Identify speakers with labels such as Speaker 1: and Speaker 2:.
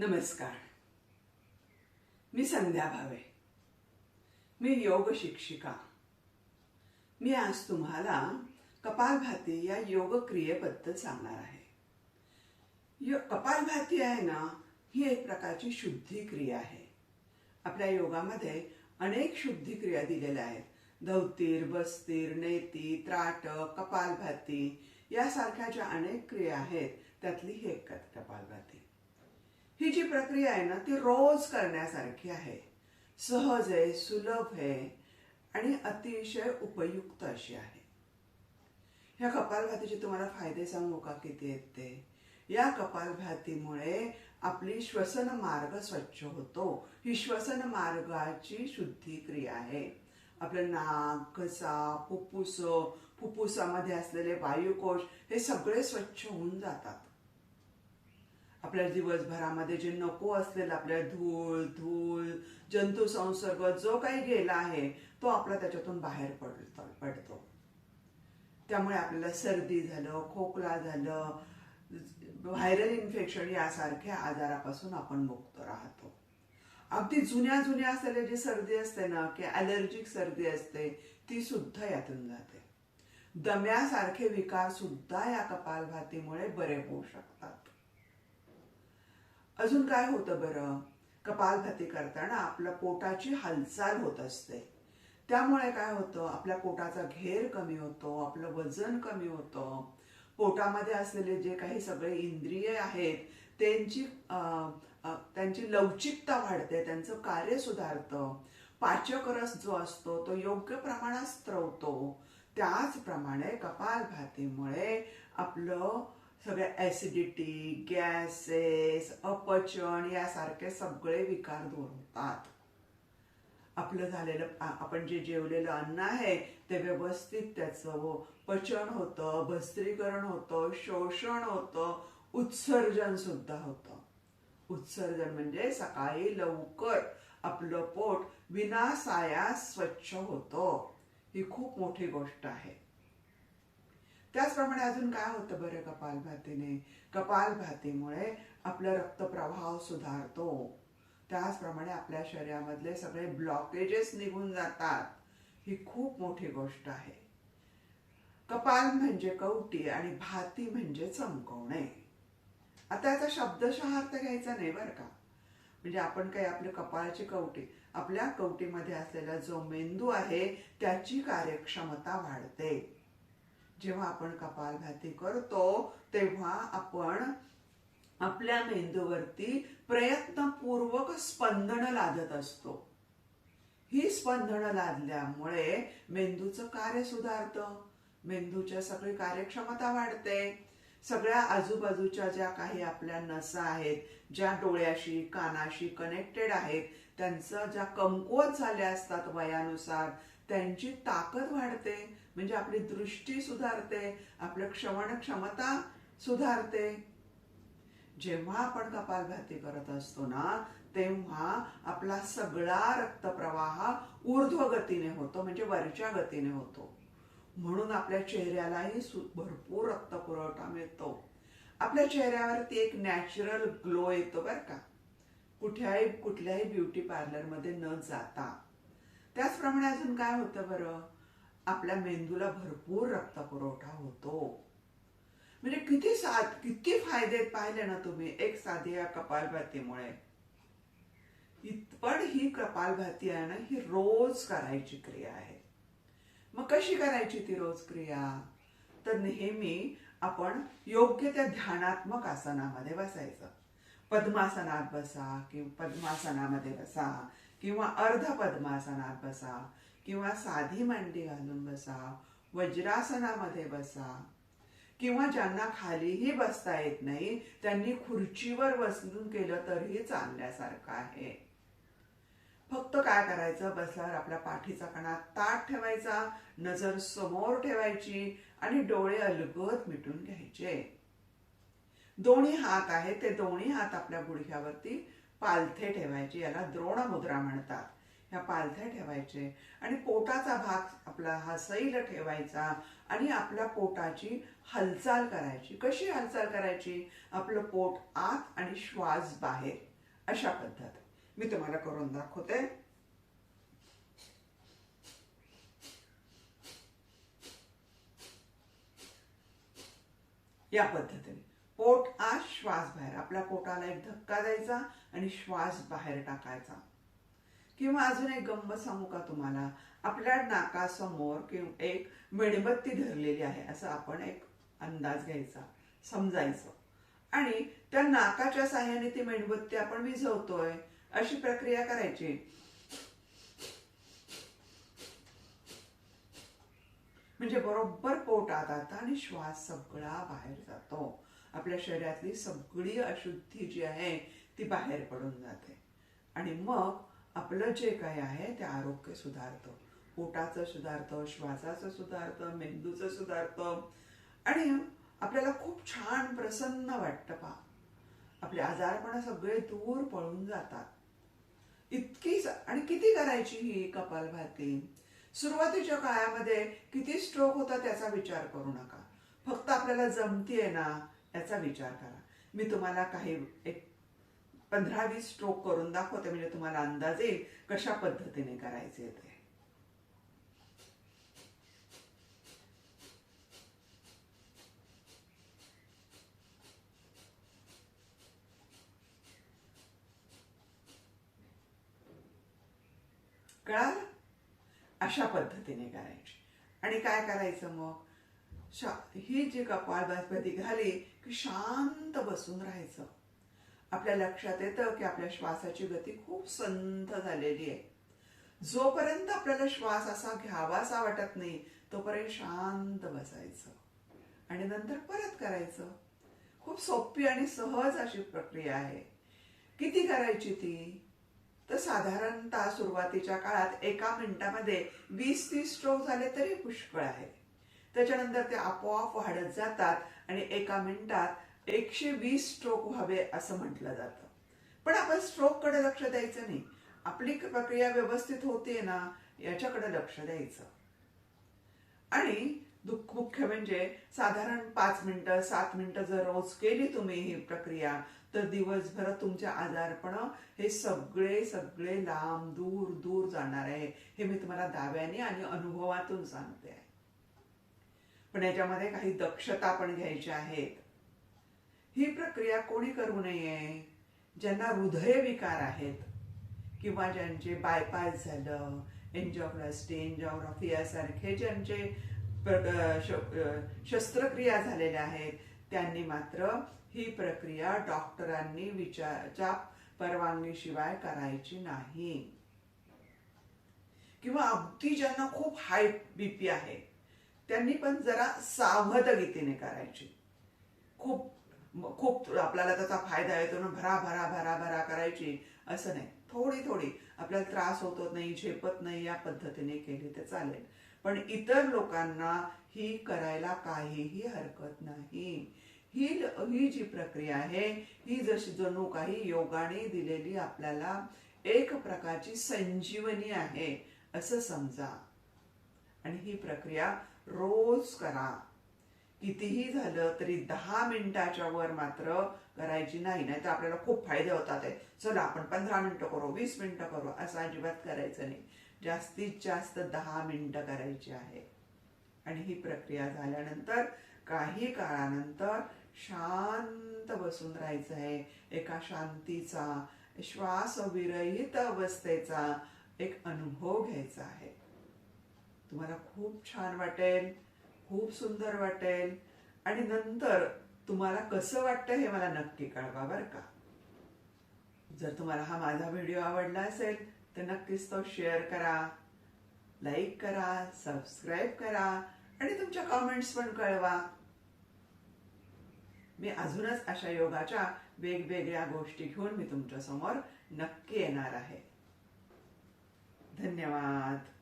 Speaker 1: नमस्कार. मी संध्या भावे. मी योग शिक्षिका. मी आज तुम्हाला कपालभाती या योग क्रियेबद्दल सांगणार आहे. यो कपालभाती आहे ना ही एक प्रकारची शुद्धी क्रिया आहे. आपल्या योगामध्ये अनेक शुद्धी क्रिया दिलेल्या आहेत. धवतीर बस्तीर नेती त्राटक कपालभाती यासारख्या ज्या अनेक क्रिया आहेत त्यातली ही एक कपालभाती. ही जी प्रक्रिया आहे ना ती रोज करण्यासारखी आहे. सहज आहे सुलभ आहे आणि अतिशय उपयुक्त अशी आहे. ह्या कपालभातीचे तुम्हाला फायदे सांगू का? किती आहेत ते? या कपालभातीमुळे आपली श्वसन मार्ग स्वच्छ होतो. ही श्वसन मार्गाची शुद्धी क्रिया आहे. आपलं नाक घसा फुप्फुस फुप्फुसामध्ये असलेले वायुकोश हे सगळे स्वच्छ होऊन जातात. आपल्या दिवसभरामध्ये जे नको असलेलं आपल्या धूळ धूळ जंतू संसर्ग जो काही गेला आहे तो आपला त्याच्यातून बाहेर पडतो पडतो. त्यामुळे आपल्याला सर्दी झालं खोकला झालं व्हायरल इन्फेक्शन यासारख्या आजारापासून आपण मुक्त राहतो. अगदी जुन्या जुन्या असलेली जी सर्दी असते ना की अलर्जिक सर्दी असते ती सुद्धा यातून जाते. दम्यासारखे विकार सुद्धा या कपालभातीमुळे बरे होऊ शकतात. अजून काय होतं बरं? कपालभाती करताना आपल्या पोटाची हालचाल होत असते. त्यामुळे काय होतं? आपल्या पोटाचा घेर कमी होतो आपलं वजन कमी होतं. पोटामध्ये असलेले जे काही सगळे इंद्रिय आहेत त्यांची त्यांची लवचिकता वाढते त्यांचं कार्य सुधारतं. पाचक रस जो असतो तो योग्य प्रमाणात स्त्रवतो त्याचप्रमाणे कपालभातीमुळे आपलं सगळे ॲसिडिटी गॅसेस अपचन यासारखे सगळे विकार दूर होतात आपलं झालेलं आपण जे जेवलेलं अन्न आहे ते व्यवस्थित त्याचं पचन होतं भस्त्रीकरण होतं शोषण होतं उत्सर्जन सुद्धा होतं. उत्सर्जन म्हणजे सकाळी लवकर आपलं पोट विनासायास स्वच्छ होतं. ही खूप मोठी गोष्ट आहे. त्याचप्रमाणे अजून काय होतं बरं कपालभातीने? कपालभातीमुळे आपला रक्तप्रवाह सुधारतो. त्याचप्रमाणे आपल्या शरीरामधले सगळे ब्लॉकेजेस निघून जातात. ही खूप मोठी गोष्ट आहे. कपाल म्हणजे कवटी आणि भाती म्हणजे चमकवणे. आता याचा शब्दशः अर्थ घ्यायचा नाही बरं का. म्हणजे आपण काही आपल्या कपाळाची कवटी आपल्या कवटीमध्ये असलेला जो मेंदू आहे त्याची कार्यक्षमता वाढते. जेव्हा आपण कपालभाती करतो तेव्हा आपण आपल्या मेंदूवरती प्रयत्नपूर्वक स्पंदन लादत असतो. ही स्पंदन लादल्यामुळे मेंदूचं कार्य सुधारतं. मेंदूच्या सगळी कार्यक्षमता वाढते. सगळ्या आजूबाजूच्या ज्या काही आपल्या नसा आहेत ज्या डोळ्याशी कानाशी कनेक्टेड आहेत त्यांचं ज्या कमकुवत झाल्या असतात वयानुसार त्यांची ताकद वाढते म्हणजे आपली दृष्टी सुधारते आपलं क्षमण क्षमता सुधारते. जेव्हा आपण कपालभाती करत असतो ना तेव्हा आपला सगळा रक्तप्रवाह ऊर्ध्व गतीने होतो म्हणजे वरच्या गतीने होतो. म्हणून आपल्या चेहऱ्यालाही भरपूर रक्त पुरवठा मिळतो. आपल्या चेहऱ्यावरती एक नॅचरल ग्लो येतो बरं का. कुठल्याही कुठल्याही ब्युटी पार्लरमध्ये न जाता. त्याचप्रमाणे अजून काय होतं बरं? आपल्या मेंदूला भरपूर रक्त पुरवठा होतो. म्हणजे किती साध किती फायदे पाहिले ना तुम्ही एक साध्या कपालभातीमुळे. पण ही कपालभाती आहे ना ही रोज करायची क्रिया आहे. मग कशी करायची ती रोज क्रिया? तर नेहमी आपण योग्य त्या ध्यानात्मक आसनामध्ये बसायचं. पद्मासनात बसा किंवा पद्मासनामध्ये बसा. किंवा अर्ध पद्मासनात बसा किंवा साधी मांडी घालून बसा वज्रासनामध्ये बसा. किंवा ज्यांना खालीही बसता येत नाही त्यांनी खुर्चीवर बसून केलं तरीही चालण्यासारखं आहे. फक्त काय करायचं? बसल्यावर आपल्या पाठीचा कणा ताट ठेवायचा नजर समोर ठेवायची आणि डोळे अलगद मिटून घ्यायचे. दोन्ही हात आहेत ते दोन्ही हात आपल्या गुडघ्यावरती पालथे ठेवायचे याला द्रोण मुद्रा म्हणतात. ह्या पालथ्या ठेवायचे आणि पोटाचा भाग आपला हा सैल ठेवायचा आणि आपल्या पोटाची हालचाल करायची. कशी हालचाल करायची? आपलं पोट आत आणि श्वास बाहेर. अशा पद्धत. मी तुम्हाला करून दाखवते. या पद्धतीने. हा श्वास बाहेर. आपल्या पोटाला एक धक्का द्यायचा आणि श्वास बाहेर टाकायचा. किंवा अजून एक गंमत सांगू का तुम्हाला? आपल्या नाकासमोर किंवा एक मेणबत्ती धरलेली आहे असं आपण एक अंदाज घ्यायचा समजायचं. आणि त्या नाकाच्या साह्याने ती मेणबत्ती आपण विझवतोय अशी प्रक्रिया करायची. म्हणजे बरोबर पोटात आता आणि श्वास सगळा बाहेर जातो. आपल्या शरीरातली सगळी अशुद्धी जी आहे ती बाहेर पडून जाते. आणि मग आपलं जे काही आहे ते आरोग्य सुधारतं. पोटाचं सुधारतं श्वासाचं सुधारतं मेंदूचं सुधारतं. आणि आपल्याला खूप छान प्रसन्न वाटतं पा आपले आजारपणा सगळे दूर पळून जातात. इतकी आणि किती करायची ही कपालभाती सुरुवातीच्या काळामध्ये किती स्ट्रोक होता त्याचा विचार करू नका. फक्त आपल्याला जमतीये ना याचा विचार करा. मी तुम्हाला काही एक पंधरा वीस स्ट्रोक करून दाखवते म्हणजे तुम्हाला अंदाज येईल कशा पद्धतीने करायचे ते. कळाल? अशा पद्धतीने करायची. आणि काय करायचं मग? शा ही जी कपालभाती घाली की शांत बसून राहायचं. आपल्या लक्षात येतं की आपल्या श्वासाची गती खूप संथ झालेली आहे. जोपर्यंत आपल्याला श्वास असा घ्यावासा वाटत नाही तोपर्यंत शांत बसायचं. आणि नंतर परत करायचं. खूप सोपी आणि सहज अशी प्रक्रिया आहे. किती करायची ती? तर साधारणतः सुरुवातीच्या काळात एका मिनिटामध्ये वीस तीस स्ट्रोक झाले तरी पुष्कळ आहे. त्याच्यानंतर ते आपोआप वाढत जातात आणि एका मिनिटात एकशे वीस स्ट्रोक व्हावे असं म्हटलं जातं. पण आपण स्ट्रोककडे लक्ष द्यायचं नाही. आपली प्रक्रिया व्यवस्थित होते ना याच्याकडे लक्ष द्यायचं. आणि दुःख मुख्य म्हणजे साधारण पाच मिनिटं सात मिनिटं जर रोज केली तुम्ही ही प्रक्रिया तर दिवसभर तुमचे आजारपण हे सगळे सगळे लांब दूर दूर जाणार आहे. हे मी तुम्हाला दाव्याने आणि अनुभवातून सांगते आहे. पण याच्यामध्ये काही दक्षता पण घ्यायच्या आहेत. ही प्रक्रिया कोणी करू नये? ज्यांना हृदयविकार आहेत किंवा ज्यांचे बायपास झालं एन्जिओप्लास्टी एन्जिओग्राफी यासारखे ज्यांचे शस्त्रक्रिया झालेल्या आहेत त्यांनी मात्र ही प्रक्रिया डॉक्टरांनी विचारच्या परवानगीशिवाय करायची नाही. किंवा अगदी ज्यांना खूप हाय बीपी आहे त्यांनी पण जरा सावधगतीने करायची. खूप खूप आपल्याला त्याचा फायदा येतो ना भरा भरा भरा भरा करायची. असं नाही. थोडी थोडी. आपल्याला त्रास होतो नाही झेपत नाही या पद्धतीने केली तर चालेल. पण इतर लोकांना ही करायला काहीही हरकत नाही. ही ही जी प्रक्रिया आहे ही जशी जणू काही योगाने दिलेली आपल्याला एक प्रकारची संजीवनी आहे असं समजा. आणि ही प्रक्रिया रोज करा. कितीही झालं तरी दहा मिनिटाच्या वर मात्र करायची नाही नाही तर आपल्याला खूप फायदे होतात आहे चला आपण पंधरा मिनिटं करू वीस मिनिटं करू असं अजिबात करायचं नाही. जास्तीत जास्त दहा मिनिटं करायची आहे. आणि ही प्रक्रिया झाल्यानंतर काही काळानंतर शांत बसून राहायचं आहे. एका शांतीचा श्वास विरहित अवस्थेचा एक अनुभव घ्यायचा आहे. तुम्हाला खूप छान वाटेल खूप सुंदर वाटेल. आणि नंतर तुम्हाला कसं वाटतं हे मला नक्की कळवा बरं का. जर तुम्हाला हा माझा व्हिडिओ आवडला असेल तर नक्कीच तो शेअर करा लाईक करा सबस्क्राईब करा आणि तुमच्या कमेंट्स पण कळवा. मी अजूनच अशा योगाच्या वेगवेगळ्या गोष्टी घेऊन मी तुमच्यासमोर नक्की येणार आहे. धन्यवाद.